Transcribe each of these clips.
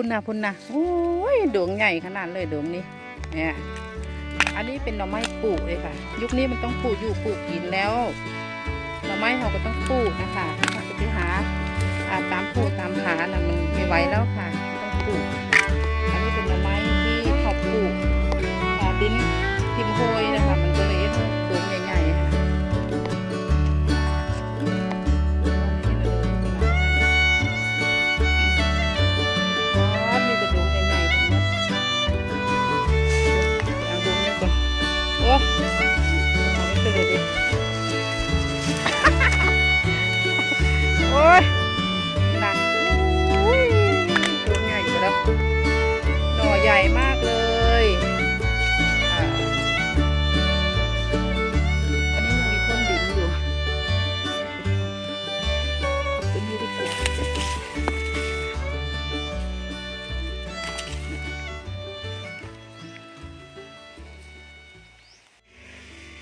พุ่นนะพุ่นนะโอ้ยดวงใหญ่ขนาดเลยดวงนี้เนี่ยอันนี้เป็นหน่อไม้ปลูกเลยค่ะ ยุคนี้มันต้องปลูกอยู่ปลูกกินแล้วหน่อไม้เราก็ต้องปลูกนะคะไปหาอ่าตามปลูกตามหาน่ะมันไม่ไหวแล้วค่ะ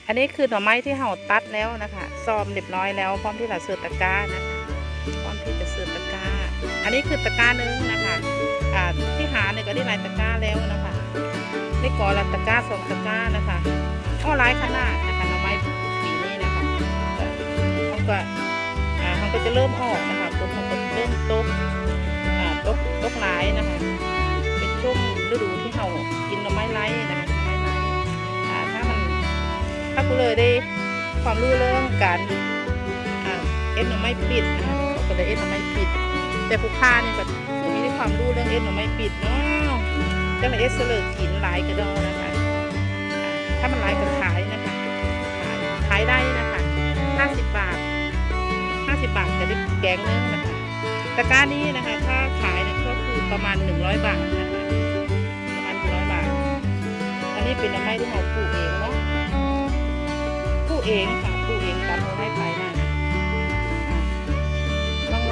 อันนี้คือหน่อไม้ที่เราตัดแล้วนะคะซอมเรียบร้อยแล้ว พร้อมที่จะเสือตะกร้านะคะพร้อมที่จะเสือตะกร้า อันนี้คือตะกร้าหนึงนะคะอ่าที่หาเนี่ยก็ได้หลายตะกร้าแล้วนะคะได้ก่อละตะกร้าสองตะกร้านะคะอ้อหลายขนาดนะคะหน่อไม้ปีนี้นะคะเขาก็อ่าเขาก็จะเริ่มออกนะคะตัวเขาก็เริ่มตกอ่าตกตกหลายนะคะเป็นช่วงฤดูที่เขากินหน่อไม้ไร้นะคะ ถ้ากูเลยได้ความรู้เรื่องการเอ็นหน่อไม้ปิดนะคะเขาก็เลยเอ็นหน่อไม้ปิด แต่ผู้ค้านี่แบบมีได้ความรู้เรื่องเอ็นหน่อไม้ปิดเนาะจังเลยเอสเสลิกกินหลายกระดอนะคะถ้ามันหลายก็ขายนะคะขายขายได้นะคะ50บาท50บาทจะได้แกงเนึงนะคะตะกร้านี้นะคะ ถ้าขายเนี่ยก็คือประมาณ100บาทนะคะประมาณ100บาท อันนี้เป็นหน่อไม้ที่เราปลูกเองเนาะ เองค่ะปลูกเองตามเราให้ไปนะ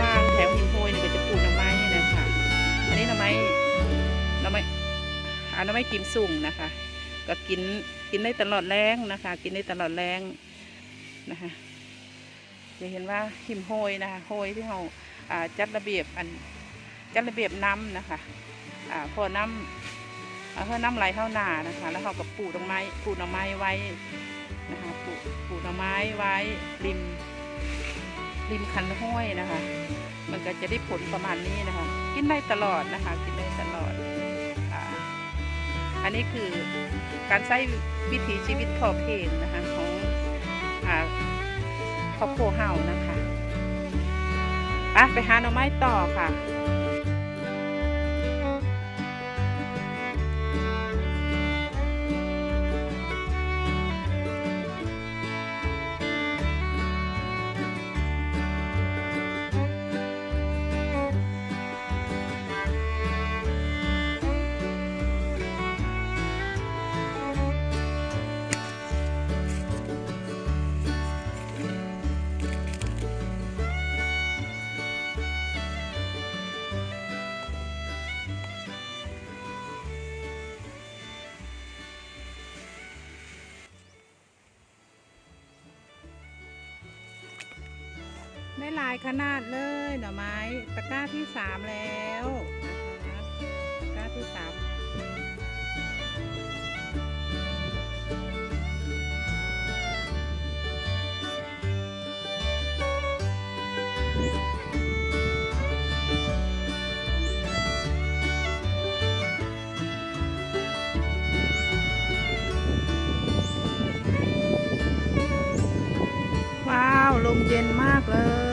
ว่างๆแถวหินโพยเนี่ยก็จะปลูกหน่อไม้นี่นะคะอันนี้หน่อไม้หน่อไม้อันหน่อไม้กิมสุ่งนะคะ ก็กินกินได้ตลอดแรงนะคะ กินได้ตลอดแรงนะคะจะเห็นว่าหิมโฮยนะคะโฮยที่เราอ่าจัดระเบียบอันจัดระเบียบน้ำนะคะอ่าพอน้ำอ่าเพื่อน้ำไหลเข้าหนานะคะ แล้วเขาก็ปลูกดอกไม้ปลูกหน่อไม้ไว้ นะคะปลูกปลูกหน่อไม้ไว้ริม ริมคันห้วยนะคะ มันก็จะได้ผลประมาณนี้นะคะ กินได้ตลอดนะคะ กินได้ตลอดออันนี้คือการใช้วิถีชีวิตพอเพียงนะคะของครอบครัวเฮานะคะอะไปหาหน่อไม้ต่อค่ะ ได้หลายขนาดเลยหน่อไม้ตะกร้าที่สามแล้วนะคะตะกร้าที่สามว้าวลมเย็นมากเลย